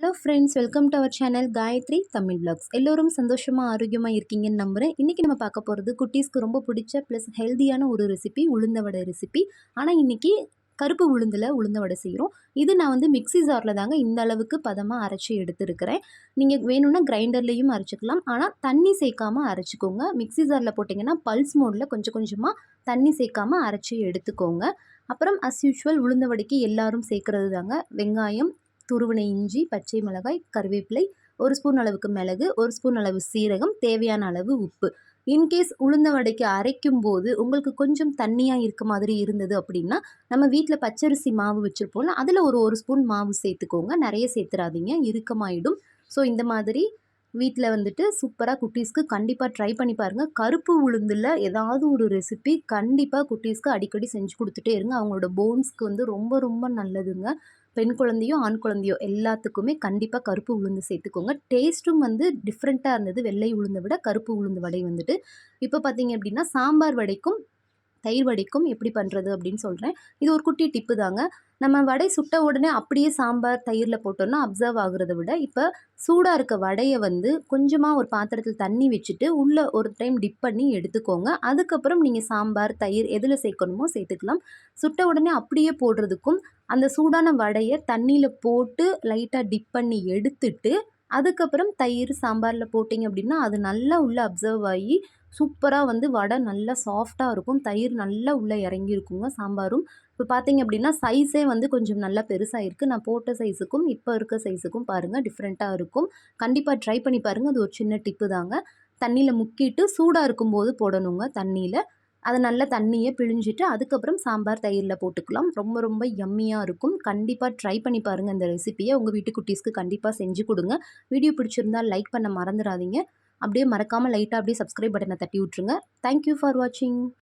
Hello friends welcome to our channel Gayathri Tamil blogs எல்லோரும் சந்தோஷமாக ஆரோக்கியமாக இருக்கீங்கன்னு நம்புகிறேன் இன்றைக்கி நம்ம பார்க்க போகிறது குட்டீஸ்க்கு ரொம்ப பிடிச்ச ப்ளஸ் ஹெல்த்தியான ஒரு ரெசிபி உளுந்த வடை ரெசிபி ஆனால் இன்றைக்கி கருப்பு உளுந்தில் உளுந்த வடை செய்கிறோம் இது நான் வந்து மிக்ஸி ஜாரில் தாங்க இந்த அளவுக்கு பதமாக அரைச்சி எடுத்துருக்கிறேன். நீங்கள் வேணும்னா கிரைண்டர்லேயும் அரைச்சிக்கலாம். ஆனால் தண்ணி சேர்க்காமல் அரைச்சிக்கோங்க. மிக்ஸி ஜாரில் போட்டிங்கன்னா பல்ஸ் மோடில் கொஞ்சம் கொஞ்சமாக தண்ணி சேர்க்காம அரைச்சி எடுத்துக்கோங்க. அப்புறம் அஸ் யூஷுவல் உளுந்த வடைக்கு எல்லாரும் சேர்க்குறது தாங்க. வெங்காயம் துருவினை இஞ்சி பச்சை மிளகாய் கருவேப்பிலை ஒரு ஸ்பூன் அளவுக்கு மிளகு ஒரு ஸ்பூன் அளவு சீரகம் தேவையான அளவு உப்பு. இன்கேஸ் உளுந்த வடைக்கு அரைக்கும் போது உங்களுக்கு கொஞ்சம் தண்ணியாக இருக்க மாதிரி இருந்தது அப்படின்னா நம்ம வீட்டில் பச்சரிசி மாவு வச்சுருப்போம்ல அதில் ஒரு ஒரு ஸ்பூன் மாவு சேர்த்துக்கோங்க. நிறைய சேர்த்துறாதீங்க இறுக்கமாயிடும். ஸோ இந்த மாதிரி வீட்டில் வந்துட்டு சூப்பராக குட்டீஸ்க்கு கண்டிப்பாக ட்ரை பண்ணி பாருங்கள் கருப்பு உளுந்தில் ஏதாவது ஒரு ரெசிபி கண்டிப்பாக குட்டீஸ்க்கு அடிக்கடி செஞ்சு கொடுத்துட்டே இருங்க. அவங்களோட போன்ஸ்க்கு வந்து ரொம்ப ரொம்ப நல்லதுங்க. பெண் குழந்தையோ ஆண் குழந்தையோ எல்லாத்துக்குமே கண்டிப்பாக கருப்பு உளுந்து சேர்த்துக்கோங்க. டேஸ்ட்டும் வந்து டிஃப்ரெண்ட்டாக இருந்தது. வெள்ளை உளுந்தை விட கருப்பு உளுந்து வடை வந்துட்டு. இப்போ பார்த்தீங்க அப்படின்னா சாம்பார் வடைக்கும் தயிர் வடைக்கும் எப்படி பண்ணுறது அப்படின்னு சொல்கிறேன் இது ஒரு குட்டி டிப்பு தாங்க. நம்ம வடை சுட்ட உடனே அப்படியே சாம்பார் தயிரில் போட்டோம்னா அப்சர்வ் ஆகுறத விட இப்போ சூடாக இருக்க வடையை வந்து கொஞ்சமாக ஒரு பாத்திரத்தில் தண்ணி வச்சுட்டு உள்ளே ஒரு டைம் டிப் பண்ணி எடுத்துக்கோங்க. அதுக்கப்புறம் நீங்கள் சாம்பார் தயிர் எதில் சேர்க்கணுமோ சேர்த்துக்கலாம். சுட்ட உடனே அப்படியே போடுறதுக்கும் அந்த சூடான வடையை தண்ணியில் போட்டு லைட்டாக டிப் பண்ணி எடுத்துட்டு அதுக்கப்புறம் தயிர் சாம்பாரில் போட்டிங்க அப்படின்னா அது நல்லா உள்ளே அப்சர்வ் ஆகி சூப்பராக வந்து வடை நல்லா சாஃப்டாக இருக்கும். தயிர் நல்லா உள்ளே இறங்கியிருக்குங்க சாம்பாரும். இப்போ பார்த்தீங்க அப்படின்னா சைஸே வந்து கொஞ்சம் நல்லா பெருசாக இருக்குது நான் போட்ட சைஸுக்கும் இப்போ இருக்க சைஸுக்கும் பாருங்கள் டிஃப்ரெண்ட்டாக இருக்கும். கண்டிப்பாக ட்ரை பண்ணி பாருங்கள் அது ஒரு சின்ன டிப்பு தாங்க. தண்ணியில் முக்கிட்டு சூடாக இருக்கும்போது போடணுங்க தண்ணியில். அதை நல்லா தண்ணியை பிழிஞ்சிட்டு அதுக்கப்புறம் சாம்பார் தயிரில் போட்டுக்கலாம். ரொம்ப ரொம்ப யம்மியாக இருக்கும். கண்டிப்பாக ட்ரை பண்ணி பாருங்கள் இந்த ரெசிப்பியை உங்கள் வீட்டு குட்டீஸ்க்கு கண்டிப்பாக செஞ்சு கொடுங்க. வீடியோ பிடிச்சிருந்தால் லைக் பண்ண மறந்துடாதீங்க. அப்படியே மறக்காமல் லைட்டாக அப்படியே சப்ஸ்கிரைப் பட்டனை தட்டி விட்ருங்க தேங்க்யூ ஃபார் வாட்சிங்